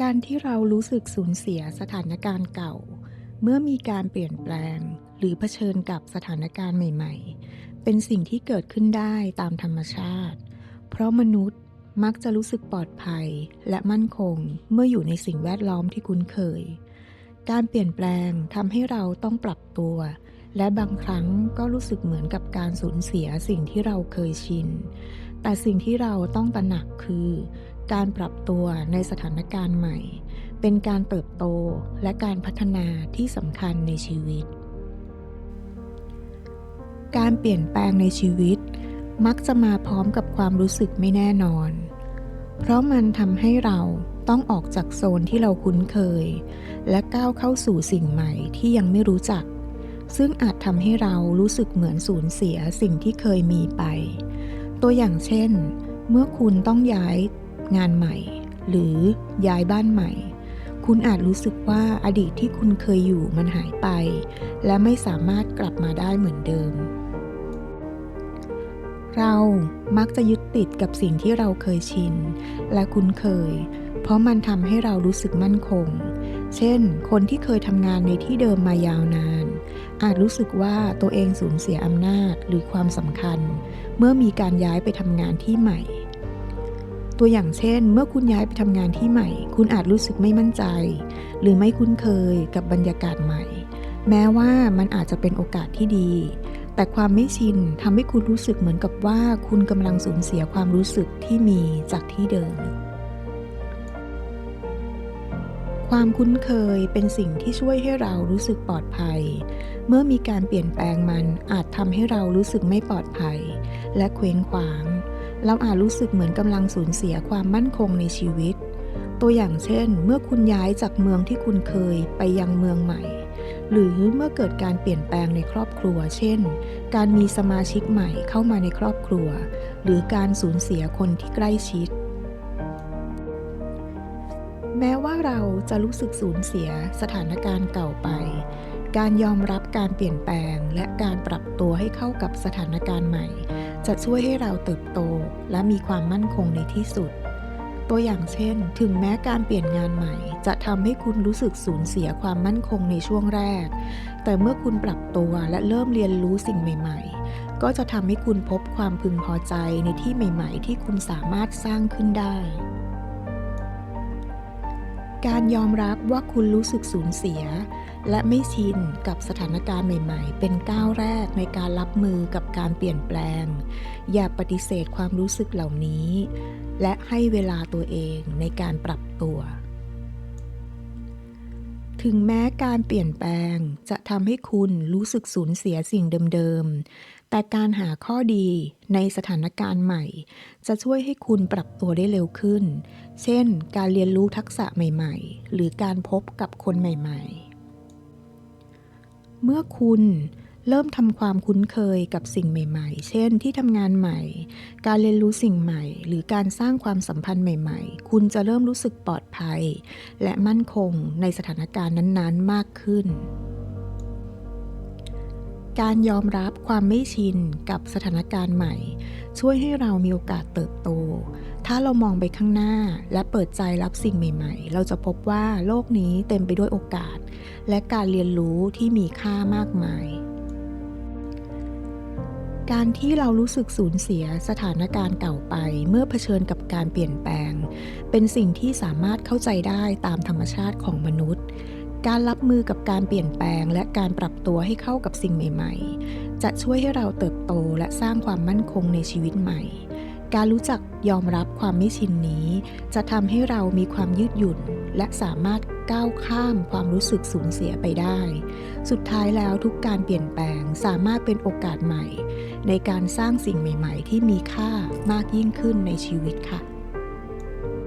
การที่เรารู้สึกสูญเสียสถานการณ์เก่า เมื่อมีการเปลี่ยนแปลง หรือเผชิญกับสถานการณ์ใหม่ ๆ เป็นสิ่งที่เกิดขึ้นได้ตามธรรมชาติ เพราะมนุษย์มักจะรู้สึกปลอดภัยและมั่นคง เมื่ออยู่ในสิ่งแวดล้อมที่คุ้นเคย การเปลี่ยนแปลงทำให้เราต้องปรับตัว และบางครั้งก็รู้สึกเหมือนกับการสูญเสียสิ่งที่เราเคยชิน แต่สิ่งที่เราต้องตระหนักคือ การปรับตัวในสถานการณ์ใหม่ เป็นการเติบโตและการพัฒนาที่สำคัญในชีวิต การเปลี่ยนแปลงในชีวิต มักจะมาพร้อมกับความรู้สึกไม่แน่นอน เพราะมันทำให้เราต้องออกจากโซนที่เราคุ้นเคย และก้าวเข้าสู่สิ่งใหม่ที่ยังไม่รู้จัก ซึ่งอาจทำให้เรารู้สึกเหมือนสูญเสียสิ่งที่เคยมีไป ตัวอย่างเช่น เมื่อคุณต้องย้ายงานใหม่ หรือย้ายบ้านใหม่ คุณอาจรู้สึกว่าอดีตที่คุณเคยอยู่มันหายไป และไม่สามารถกลับมาได้เหมือนเดิม เรามักจะยึดติดกับสิ่งที่เราเคยชิน และคุ้นเคย เพราะมันทำให้เรารู้สึกมั่นคง เช่น คนที่เคยทำงานในที่เดิมมายาวนาน อาจรู้สึกว่าตัวเองสูญเสียอำนาจหรือความสำคัญ เมื่อมีการย้ายไปทำงานที่ใหม่ ตัวอย่างเช่น เมื่อคุณย้ายไปทำงานที่ใหม่ คุณอาจรู้สึกไม่มั่นใจ หรือไม่คุ้นเคยกับบรรยากาศใหม่ แม้ว่ามันอาจจะเป็นโอกาสที่ดี แต่ความไม่ชินทำให้คุณรู้สึกเหมือนกับว่า คุณกำลังสูญเสียความรู้สึกที่มีจากที่เดิม ความคุ้นเคยเป็นสิ่งที่ช่วยให้เรารู้สึกปลอดภัย เมื่อมีการเปลี่ยนแปลงมันอาจทำให้เรารู้สึกไม่ปลอดภัย และเคว้งคว้าง เราอาจรู้สึกเหมือนกำลังสูญเสียความมั่นคงในชีวิต ตัวอย่างเช่น เมื่อคุณย้ายจากเมืองที่คุณเคยไปยังเมืองใหม่ หรือเมื่อเกิดการเปลี่ยนแปลงในครอบครัว เช่น การมีสมาชิกใหม่เข้ามาในครอบครัว หรือการสูญเสียคนที่ใกล้ชิด แม้ว่าเราจะรู้สึกสูญเสียสถานการณ์เก่าไป การยอมรับการเปลี่ยนแปลงและการปรับตัวให้เข้ากับสถานการณ์ใหม่ จะช่วยให้เราเติบโตและมีความมั่นคงในที่สุด ตัวอย่างเช่น ถึงแม้การเปลี่ยนงานใหม่ จะทำให้คุณรู้สึกสูญเสียความมั่นคงในช่วงแรก แต่เมื่อคุณปรับตัวและเริ่มเรียนรู้สิ่งใหม่ ๆ ก็จะทำให้คุณพบความพึงพอใจในที่ใหม่ ๆ ที่คุณสามารถสร้างขึ้นได้ การยอมรับว่าคุณรู้สึกสูญเสีย และไม่ชินกับสถานการณ์ใหม่ ๆ เป็นก้าวแรกในการรับมือกับการเปลี่ยนแปลง อย่าปฏิเสธความรู้สึกเหล่านี้ และให้เวลาตัวเองในการปรับตัว ถึงแม้การเปลี่ยนแปลงจะทำให้คุณรู้สึกสูญเสียสิ่งเดิม แต่การหาข้อดีในสถานการณ์ใหม่ จะช่วยให้คุณปรับตัวได้เร็วขึ้น เช่น การเรียนรู้ทักษะใหม่ๆ หรือการพบกับคนใหม่ๆ เมื่อคุณเริ่มทำความคุ้นเคยกับสิ่งใหม่ ๆ เช่น ที่ทำงานใหม่ การเรียนรู้สิ่งใหม่ หรือการสร้างความสัมพันธ์ใหม่ ๆ คุณจะเริ่มรู้สึกปลอดภัย และมั่นคงในสถานการณ์นั้น ๆ มากขึ้น การยอมรับความไม่ชินกับสถานการณ์ใหม่ ช่วยให้เรามีโอกาสเติบโต ถ้าเรามองไปข้างหน้าและเปิดใจรับสิ่งใหม่ ๆ เราจะพบว่าโลกนี้เต็มไปด้วยโอกาส และการเรียนรู้ที่มีค่ามากมาย การที่เรารู้สึกสูญเสียสถานการณ์เก่าไป เมื่อเผชิญกับการเปลี่ยนแปลง เป็นสิ่งที่สามารถเข้าใจได้ตามธรรมชาติของมนุษย์ การรับมือกับการเปลี่ยนแปลง และการปรับตัวให้เข้ากับสิ่งใหม่ ๆ จะช่วยให้เราเติบโตและสร้างความมั่นคงในชีวิตใหม่ การรู้จักยอมรับความไม่ชินนี้ จะทำให้เรามีความยืดหยุ่น และสามารถก้าวข้ามความรู้สึกสูญเสียไปได้ สุดท้ายแล้วทุกการเปลี่ยนแปลงสามารถเป็นโอกาสใหม่ ในการสร้างสิ่งใหม่ ๆ ที่มีค่ามากยิ่งขึ้นในชีวิตค่ะ